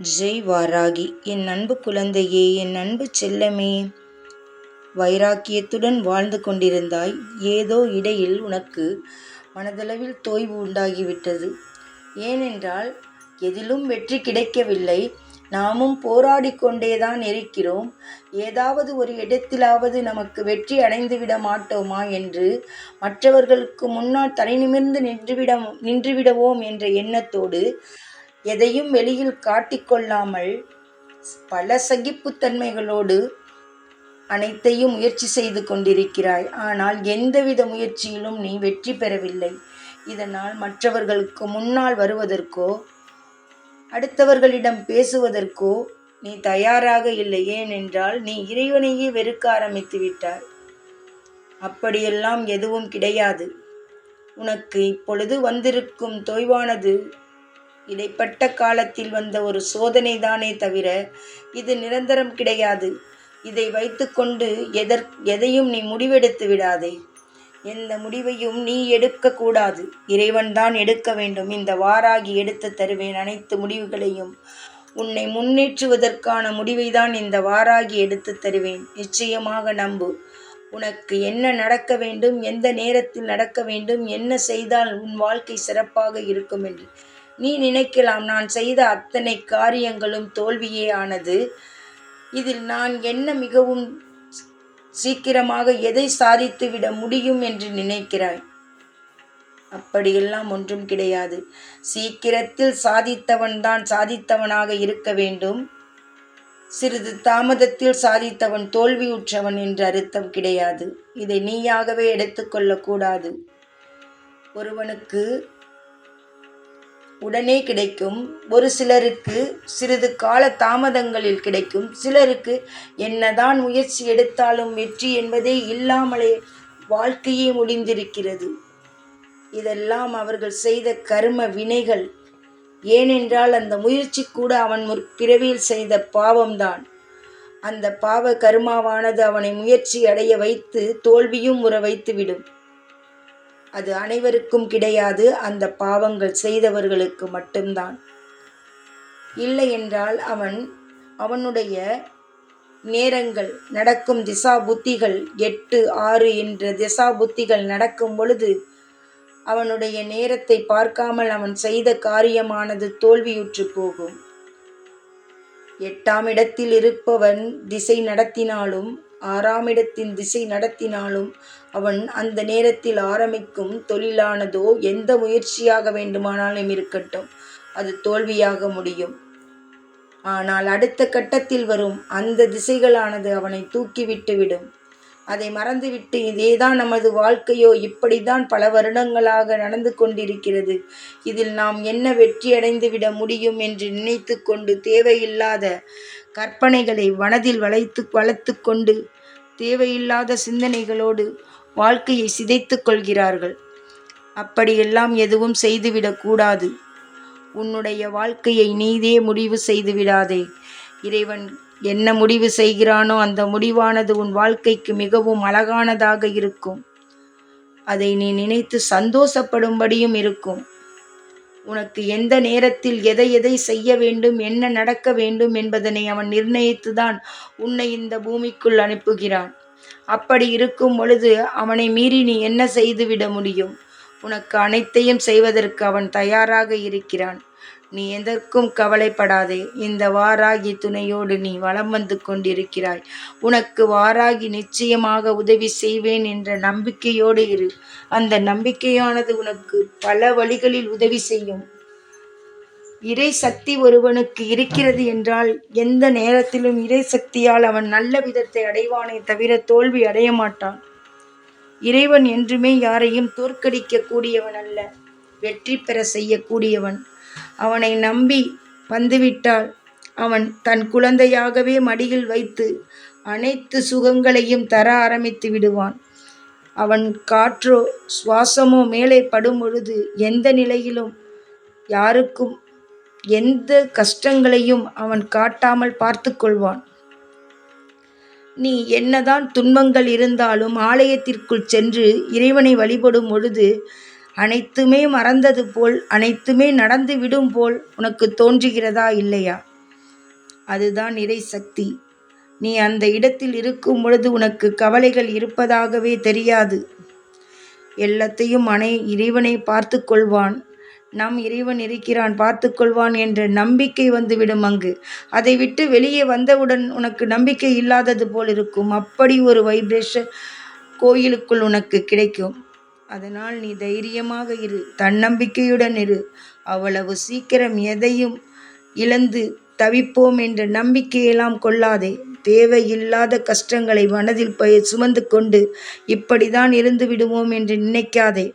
ஜெய் வாராகி என் அன்பு குழந்தையே என் அன்பு செல்லமே. வைராக்கியத்துடன் வாழ்ந்து கொண்டிருந்தாய். ஏதோ இடையில் உனக்கு மனதளவில் தோய்வு உண்டாகிவிட்டது. ஏனென்றால் எதிலும் வெற்றி கிடைக்கவில்லை. நாமும் போராடி கொண்டேதான் இருக்கிறோம். ஏதாவது ஒரு இடத்திலாவது நமக்கு வெற்றி அடைந்துவிட மாட்டோமா என்று மற்றவர்களுக்கு முன்னால் தலை நிமிர்ந்து நின்றுவிட நின்றுவிடவோம் என்ற எண்ணத்தோடு எதையும் வெளியில் காட்டிக்கொள்ளாமல் பல சகிப்புத்தன்மைகளோடு அனைத்தையும் முயற்சி செய்து கொண்டிருக்கிறாய். ஆனால் எந்தவித முயற்சியிலும் நீ வெற்றி பெறவில்லை. இதனால் மற்றவர்களுக்கு முன்னால் வருவதற்கோ அடுத்தவர்களிடம் பேசுவதற்கோ நீ தயாராக இல்லை. ஏனென்றால் நீ இறைவனையே வெறுக்க ஆரம்பித்து விட்டாய். அப்படியெல்லாம் எதுவும் கிடையாது. உனக்கு இப்பொழுது வந்திருக்கும் தொய்வானது இடைப்பட்ட காலத்தில் வந்த ஒரு சோதனை தானே தவிர இது நிரந்தரம் கிடையாது. இதை வைத்துக்கொண்டு எதற் எதையும் நீ முடிவெடுத்து விடாதே. எந்த முடிவையும் நீ எடுக்கக்கூடாது. இறைவன்தான் எடுக்க வேண்டும். இந்த வாராகி எடுத்து தருவேன் அனைத்து முடிவுகளையும். உன்னை முன்னேற்றுவதற்கான முடிவை தான் இந்த வாராகி எடுத்து தருவேன். நிச்சயமாக நம்பு. உனக்கு என்ன நடக்க வேண்டும்? எந்த நேரத்தில் நடக்க வேண்டும்? என்ன செய்தால் உன் வாழ்க்கை சிறப்பாக இருக்கும் என்று. நீ நினைக்கலாம் நான் செய்த அத்தனை காரியங்களும் தோல்வியே ஆனது. இதில் நான் என்ன மிகவும் சீக்கிரமாக எதை சாதித்துவிட முடியும் என்று நினைக்கிறாய்? அப்படியெல்லாம் ஒன்றும் கிடையாது. சீக்கிரத்தில் சாதித்தவன்தான் சாதித்தவனாக இருக்க வேண்டும். சிறிது தாமதத்தில் சாதித்தவன் தோல்வியுற்றவன் என்று அர்த்தம் கிடையாது. இதை நீயாகவே எடுத்துக்கொள்ளக்கூடாது. ஒருவனுக்கு உடனே கிடைக்கும். ஒரு சிலருக்கு சிறிது கால தாமதங்களில் கிடைக்கும். சிலருக்கு என்னதான் முயற்சி எடுத்தாலும் வெற்றி என்பதே இல்லாமலே வாழ்க்கையே முடிந்திருக்கிறது. இதெல்லாம் அவர்கள் செய்த கரும வினைகள். ஏனென்றால் அந்த முயற்சி கூட அவன் முற்பிறவியில் செய்த பாவம்தான். அந்த பாவ கருமாவானது அவனை முயற்சி அடைய வைத்து தோல்வியும் உற வைத்துவிடும். அது அனைவருக்கும் கிடையாது அந்த பாவங்கள் செய்தவர்களுக்கு மட்டும்தான். இல்லை என்றால் அவன் அவனுடைய நேரங்கள் நடக்கும் திசா புத்திகள் எட்டு ஆறு என்ற திசா புத்திகள் நடக்கும் பொழுது அவனுடைய நேரத்தை பார்க்காமல் அவன் செய்த காரியமானது தோல்வியுற்று போகும். எட்டாம் இடத்தில் இருப்பவன் திசை நடத்தினாலும் ஆறாம் இடத்தின் திசை நடத்தினாலும் அவன் அந்த நேரத்தில் ஆரம்பிக்கும் தொழிலானதோ எந்த முயற்சியாக வேண்டுமானாலும் இருக்கட்டும். அது தோல்வியாக முடியும். ஆனால் அடுத்த கட்டத்தில் வரும் அந்த திசைகளானது அவனை தூக்கிவிட்டு விடும். அதை மறந்துவிட்டு இதேதான் நமது வாழ்க்கையோ இப்படித்தான் பல வருடங்களாக நடந்து கொண்டிருக்கிறது. இதில் நாம் என்ன வெற்றி விட முடியும் என்று நினைத்து கொண்டு தேவையில்லாத கற்பனைகளை மனதில் வளைத்து வளர்த்து கொண்டு தேவையில்லாத சிந்தனைகளோடு வாழ்க்கையை சிதைத்து கொள்கிறார்கள். அப்படியெல்லாம் எதுவும் செய்துவிடக்கூடாது உன்னுடைய வாழ்க்கையை நீதே முடிவு செய்து விடாதே இறைவன் என்ன முடிவு செய்கிறானோ அந்த முடிவானது உன் வாழ்க்கைக்கு மிகவும் அழகானதாக இருக்கும். அதை நீ நினைத்து சந்தோஷப்படும்படியும் இருக்கும். உனக்கு எந்த நேரத்தில் எதை எதை செய்ய வேண்டும் என்ன நடக்க வேண்டும் என்பதனை அவன் நிர்ணயித்துதான் உன்னை இந்த பூமிக்குள் அனுப்புகிறான். அப்படி இருக்கும் பொழுது அவனை மீறி நீ என்ன செய்துவிட முடியும்? உனக்கு அனைத்தையும் செய்வதற்கு அவன் தயாராக இருக்கிறான். நீ எதற்கும் கவலைப்படாதே. இந்த வாராகி துணையோடு நீ வலம் வந்து கொண்டிருக்கிறாய். உனக்கு வாராகி நிச்சயமாக உதவி செய்வேன் என்ற நம்பிக்கையோடு இரு. அந்த நம்பிக்கையானது உனக்கு பல வழிகளில் உதவி செய்யும். இறை சக்தி ஒருவனுக்கு இருக்கிறது என்றால் எந்த நேரத்திலும் இறை சக்தியால் அவன் நல்ல விதத்தை அடைவானே தவிர தோல்வி அடைய மாட்டான். இறைவன் என்றுமே யாரையும் தோற்கடிக்க கூடியவன் அல்ல. வெற்றி பெற செய்யக்கூடியவன். அவனை நம்பி வந்துவிட்டால் அவன் தன் குழந்தையாகவே மடியில் வைத்து அனைத்து சுகங்களையும் தர ஆரம்பித்து விடுவான். அவன் காற்றோ சுவாசமோ மேலே படும் பொழுது எந்த நிலையிலும் யாருக்கும் எந்த கஷ்டங்களையும் அவன் காட்டாமல் பார்த்து கொள்வான். நீ என்னதான் துன்பங்கள் இருந்தாலும் ஆலயத்திற்குள் சென்று இறைவனை வழிபடும் பொழுது அனைத்துமே மறந்தது போல் அனைத்துமே நடந்து விடும் போல் உனக்கு தோன்றுகிறதா இல்லையா? அதுதான் நிறை சக்தி. நீ அந்த இடத்தில் இருக்கும் பொழுது உனக்கு கவலைகள் இருப்பதாகவே தெரியாது. எல்லாத்தையும் அனை இறைவனை பார்த்து கொள்வான். நம் இறைவன் இருக்கிறான் பார்த்து கொள்வான் என்ற நம்பிக்கை வந்துவிடும் அங்கு. அதை விட்டு வெளியே வந்தவுடன் உனக்கு நம்பிக்கை இல்லாதது போல் இருக்கும். அப்படி ஒரு வைப்ரேஷன் கோயிலுக்குள் உனக்கு கிடைக்கும். அதனால் நீ தைரியமாக இரு தன்னம்பிக்கையுடன் இரு. அவ்வளவு சீக்கிரம் எதையும் இழந்து தவிப்போம் என்ற நம்பிக்கையெல்லாம் கொள்ளாதே. தேவையில்லாத கஷ்டங்களை மனதில் பய சுமந்து கொண்டு இப்படிதான் இருந்து விடுவோம் என்று நினைக்காதே.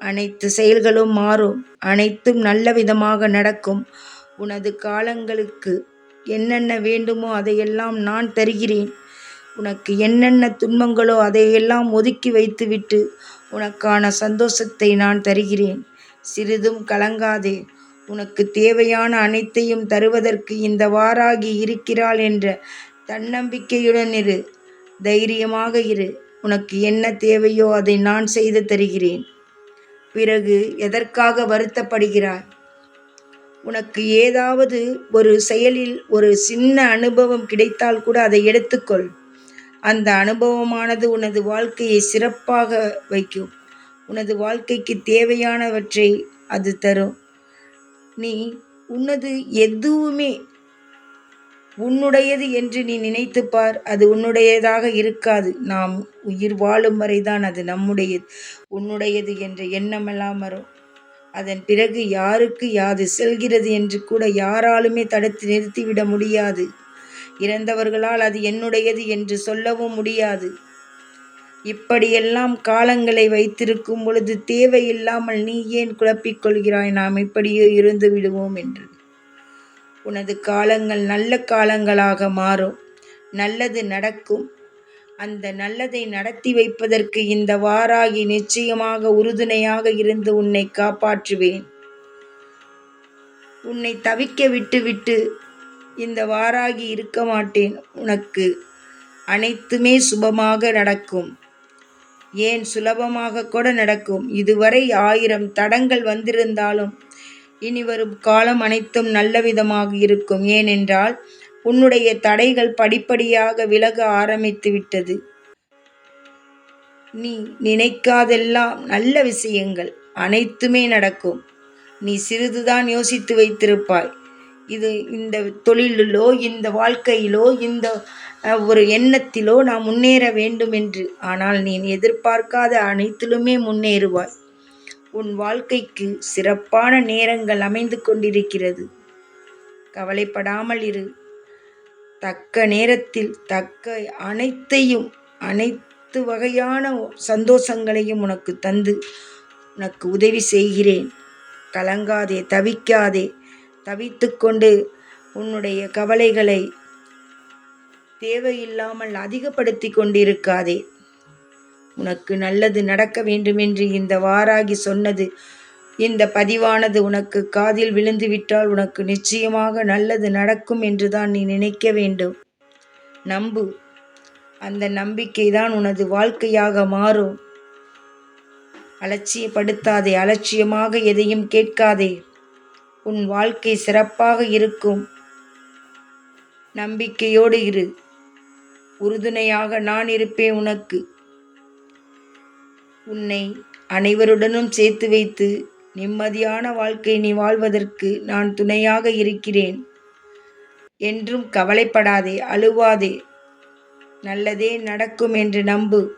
அனைத்து செயல்களும் மாறும் அனைத்தும் நல்ல விதமாக நடக்கும். உனது காலங்களுக்கு என்னென்ன வேண்டுமோ அதையெல்லாம் நான் தருகிறேன். உனக்கு என்னென்ன துன்பங்களோ அதையெல்லாம் ஒதுக்கி வைத்துவிட்டு உனக்கான சந்தோஷத்தை நான் தருகிறேன். சிறிதும் கலங்காதே. உனக்கு தேவையான அனைத்தையும் தருவதற்கு இந்த வாராகி இருக்கிறாள் என்ற தன்னம்பிக்கையுடன் இரு. தைரியமாக இரு. உனக்கு என்ன தேவையோ அதை நான் செய்து தருகிறேன். பிறகு எதற்காக வருத்தப்படுகிறாய்? உனக்கு ஏதாவது ஒரு செயலில் ஒரு சின்ன அனுபவம் கிடைத்தால் கூட அதை எடுத்துக்கொள். அந்த அனுபவமானது உனது வாழ்க்கையை சிறப்பாக வைக்கும். உனது வாழ்க்கைக்கு தேவையானவற்றை அது தரும். நீ உனது எதுவுமே உன்னுடையது என்று நீ நினைத்து பார். அது உன்னுடையதாக இருக்காது. நாம் உயிர் வாழும் வரைதான் அது நம்முடையது. உன்னுடையது என்ற எண்ணமெல்லாம் வரும். அதன் பிறகு யாருக்கு யாது செல்கிறது என்று கூட யாராலுமே தடுத்து நிறுத்திவிட முடியாது. இறந்தவர்களால் அது என்னுடையது என்று சொல்லவும் முடியாது. இப்படியெல்லாம் காலங்களை வைத்திருக்கும் பொழுது தேவையில்லாமல் நீ ஏன் குழப்பிக்கொள்கிறாய் நாம் இப்படியே இருந்து விடுவோம் என்று. உனது காலங்கள் நல்ல காலங்களாக மாறும். நல்லது நடக்கும். அந்த நல்லதை நடத்தி வைப்பதற்கு இந்த வாராகி நிச்சயமாக உறுதுணையாக இருந்து உன்னை காப்பாற்றுவேன். உன்னை தவிக்க விட்டு விட்டு இந்த வாராகி இருக்க மாட்டேன் உனக்கு. அனைத்துமே சுபமாக நடக்கும். ஏன் சுலபமாக கூட நடக்கும். இதுவரை ஆயிரம் தடங்கள் வந்திருந்தாலும் இனி வரும் காலம் அனைத்தும் நல்ல விதமாக இருக்கும். ஏனென்றால் உன்னுடைய தடைகள் படிப்படியாக விலக ஆரம்பித்து விட்டது. நீ நினைக்காதெல்லாம் நல்ல விஷயங்கள் அனைத்துமே நடக்கும். நீ சிறிதுதான் யோசித்து வைத்திருப்பாய். இது இந்த தொழிலிலோ இந்த வாழ்க்கையிலோ இந்த ஒரு எண்ணத்திலோ நாம் முன்னேற வேண்டும் என்று. ஆனால் நீ எதிர்பார்க்காத அனைத்திலுமே முன்னேறுவாய். உன் வாழ்க்கைக்கு சிறப்பான நேரங்கள் அமைந்து கொண்டிருக்கிறது. கவலைப்படாமல் இரு. தக்க நேரத்தில் தக்க அனைத்தையும் அனைத்து வகையான சந்தோஷங்களையும் உனக்கு தந்து உனக்கு உதவி செய்கிறேன். கலங்காதே தவிக்காதே. தவித்து கொண்டு உன்னுடைய கவலைகளை தேவையில்லாமல் அதிகப்படுத்தி கொண்டிருக்காதே. உனக்கு நல்லது நடக்க வேண்டுமென்று இந்த வாராகி சொன்னது. இந்த பதிவானது உனக்கு காதில் விழுந்துவிட்டால் உனக்கு நிச்சயமாக நல்லது நடக்கும் என்றுதான் நீ நினைக்க வேண்டும். நம்பு. அந்த நம்பிக்கை தான் உனது வாழ்க்கையாக மாறும். அலட்சியப்படுத்தாதே. அலட்சியமாக எதையும் கேட்காதே. உன் வாழ்க்கை சிறப்பாக இருக்கும். நம்பிக்கையோடு இரு. உறுதுணையாக நான் இருப்பேன் உனக்கு. உன்னை அனைவருடனும் சேர்த்து வைத்து நிம்மதியான வாழ்க்கை நீ வாழ்வதற்கு நான் துணையாக இருக்கிறேன். என்றும் கவலைப்படாதே அழுவாதே. நல்லதே நடக்கும் என்று நம்பு.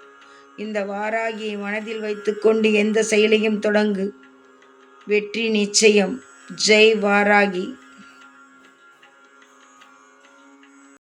இந்த வாராகியை மனதில் வைத்துக்கொண்டு எந்த செயலையும் தொடங்கு. வெற்றி நிச்சயம். ஜெய் வாராகி